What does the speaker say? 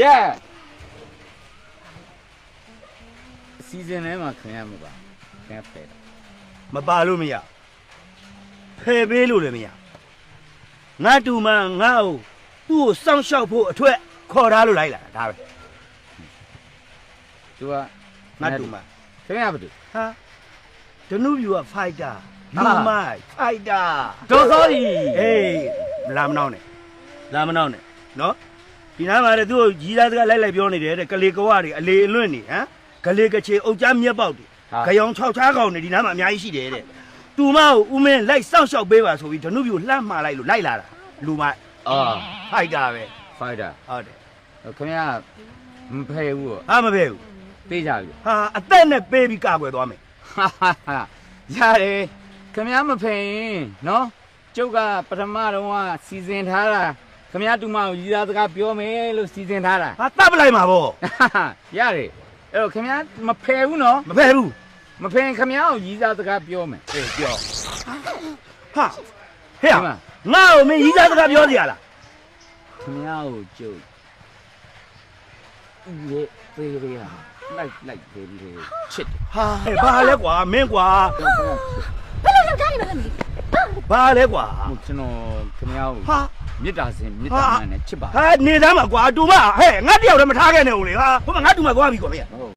yeah စီဇန်ထဲမှာခင်ရမှာပါခင်ရဖယ်တာမပါလို့မရဖယ်ပေးလို့လည်းမရငါတူမငါ့ကိုသူ့ကိုစောင့်ရှောက်ဖို့အထွတ်ခေါ်ထားလို့လိုက်လာတာဒါပဲသူကငါတူမခင်ရဘာတူဟာဒနုပြူကဖိုက်တာဟာလူမဖိုက်တာတော်စောကြီးအေးလာမနှောင်းနဲ့လာမနှောင်းနဲ့နော် ဒီနားမှာလည်းသူ့ကိုကြီးသားစကားလိုက်လိုက်ပြောနေတယ်တဲ့ကလေးကဝတွေအလေအလွင့်နေဟမ်ကလေးကချေအုတ်ချမျက်ပေါက်တွေခရောင်၆ချားကောင်တွေဒီနားမှာအများကြီးရှိတယ်တဲ့တူမကိုဦးမင်းလိုက်စောင့်ရှောက်ပေးပါဆိုပြီးဒနုပြူလှမ်းမှားလိုက်လို့လိုက်လာတာလူမအာဖိုက်တာပဲဖိုက်တာဟုတ်တယ်ခင်ဗျာမဖယ်ဘူးဟာမပဲဘူးသိကြပြီဟာအသက်နဲ့ပေးပြီးကာကွယ်သွားမယ်ဟာဟာဟာရတယ်ခင်ဗျာမဖယ်ရင်နော်ကျုပ်ကပထမတော့ကစီစဉ်ထားတာ ခင်ဗျာတူမကိုရည်သားစကားပြောမယ်လို့စီစဉ်ထားတာဟာတပ်ပလိုက်မှာဗောဟာဟာရတယ်အဲ့တော့ခင်ဗျာမဖယ်ဘူးနော်မဖယ်ဘူးမဖယ်ရင်ခင်ဗျာကိုရည်သားစကားပြောမယ်အေးပြောဟာဟဲ့ဒီမှာငါ့ကိုမင်းရီးစားစကားပြောစီရလားခင်ဗျာကိုကျုပ်ရေသေးသေးလားလိုက်လိုက်သေးသေးချစ်တယ်ဟာဟဲ့ဘာလဲကွာမင်းကွာကျွန်တော်ခင်ဗျာဘယ်လိုလုပ်ကြနေမလဲမသိဘာလဲကွာဟုတ်ကျွန်တော်ခင်ဗျာကိုဟာ မေတ္တာစင်မေတ္တာမှန်နဲ့ချစ်ပါဟာနေသားမှာကွာတူမဟဲ့ငါတယောက်တည်းမထားခဲ့နဲ့ဦးလေဟာဟိုမှာငါတူမကွာပြီကွာမင်းဟုတ်